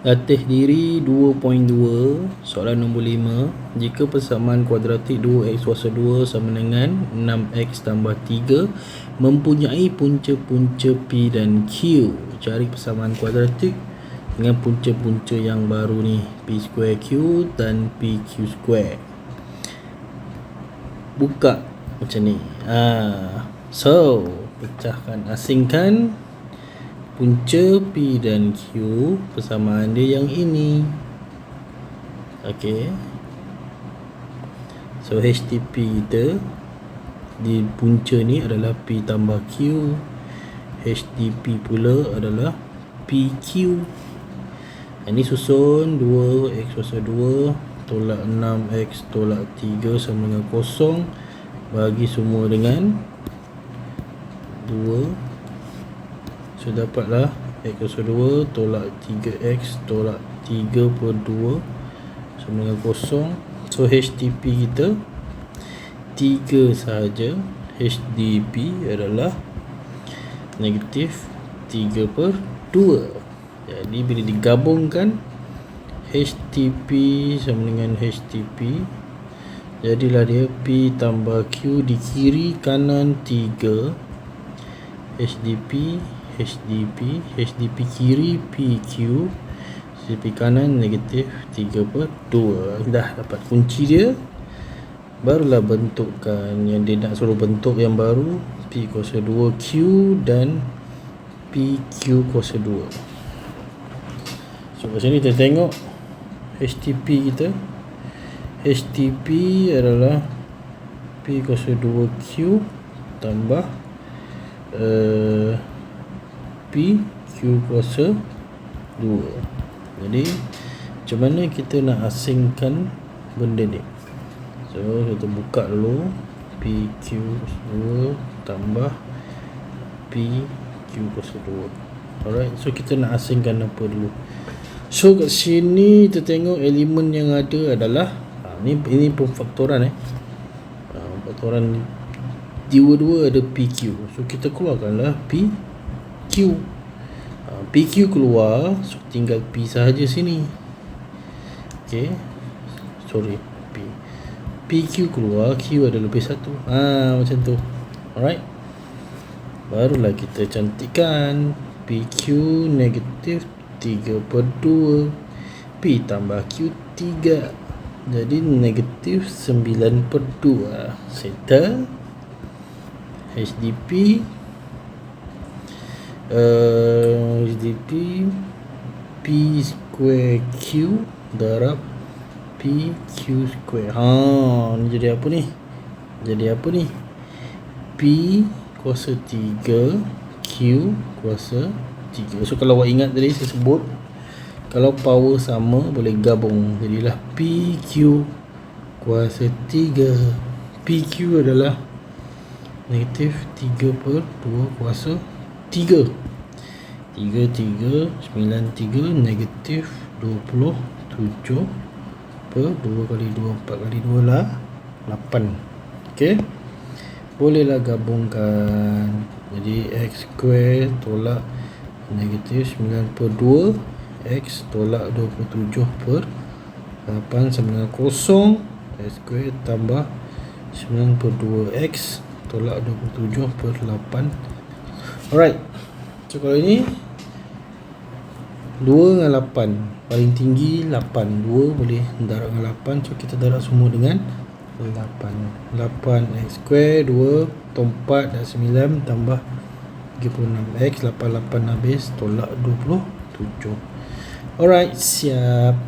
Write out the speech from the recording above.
Latih diri 2.2 Soalan nombor 5 Jika persamaan kuadratik 2x kuasa 2 sama dengan 6x tambah 3 Mempunyai punca-punca P dan Q. Cari persamaan kuadratik Dengan punca-punca yang baru ni. P square Q dan PQ square. Buka macam ni. Ha. So Pecahkan asingkan punca P dan Q persamaan dia yang ini. Ok so HTP kita di punca ni adalah P tambah Q. HTP pula adalah PQ ini susun 2x kuasa 2 tolak 6x tolak 3 sama dengan kosong. Bagi semua dengan 2 So dapatlah X kuasa 2 Tolak 3X Tolak 3 per 2 Sama dengan kosong. So HTP kita 3 sahaja. HDP adalah Negatif 3 per 2 Jadi bila digabungkan HTP sama dengan HTP Jadilah dia P tambah Q di kiri kanan 3 HDP HDP HDP kiri PQ HDP kanan negatif 3 per 2 dah dapat kunci dia. Barulah bentukkan yang dia nak suruh bentuk yang baru P kuasa 2 Q dan PQ kuasa 2 so kat sini kita tengok HTP kita. HTP adalah P kuasa 2 Q tambah uh, P Q kuasa 2 jadi macam mana kita nak asingkan benda ni? So kita buka dulu. P Q 2 tambah P Q kuasa 2 alright so kita nak asingkan apa dulu? So kat sini kita tengok elemen yang ada adalah ha, ni ini pemfaktoran eh. Ha, faktoran dua-dua ada PQ so kita keluarkanlah P Q. Uh, PQ keluar so tinggal P sahaja sini. Ok sorry P. PQ keluar Q ada lebih satu. Ha, macam tu. Alright. Barulah kita cantikkan PQ negatif 3 per 2 P tambah Q 3 jadi negatif 9 per 2 settle. HDP HDP P square Q darab P Q square. Ha ni jadi apa ni? Jadi apa ni? P kuasa 3 Q kuasa 3 so kalau awak ingat tadi saya sebut kalau power sama boleh gabung. Jadilah PQ kuasa 3 PQ adalah negatif 3 per 2 kuasa 3 3 3 9 3 negatif 27 per 2 kali 2 4 kali 2 lah 8 ok bolehlah gabungkan. Jadi x square tolak negatif 9 per 2 x tolak 27 per 8 sama kosong. X square tambah 9 per 2 x tolak 27 per 8 Alright. So kalau ini 2 dengan 8 paling tinggi 8 2 boleh darab dengan 8 so kita darab semua dengan 8 8 x square 2 4 dan 9 tambah 36 x. 88 habis tolak 27 alright siap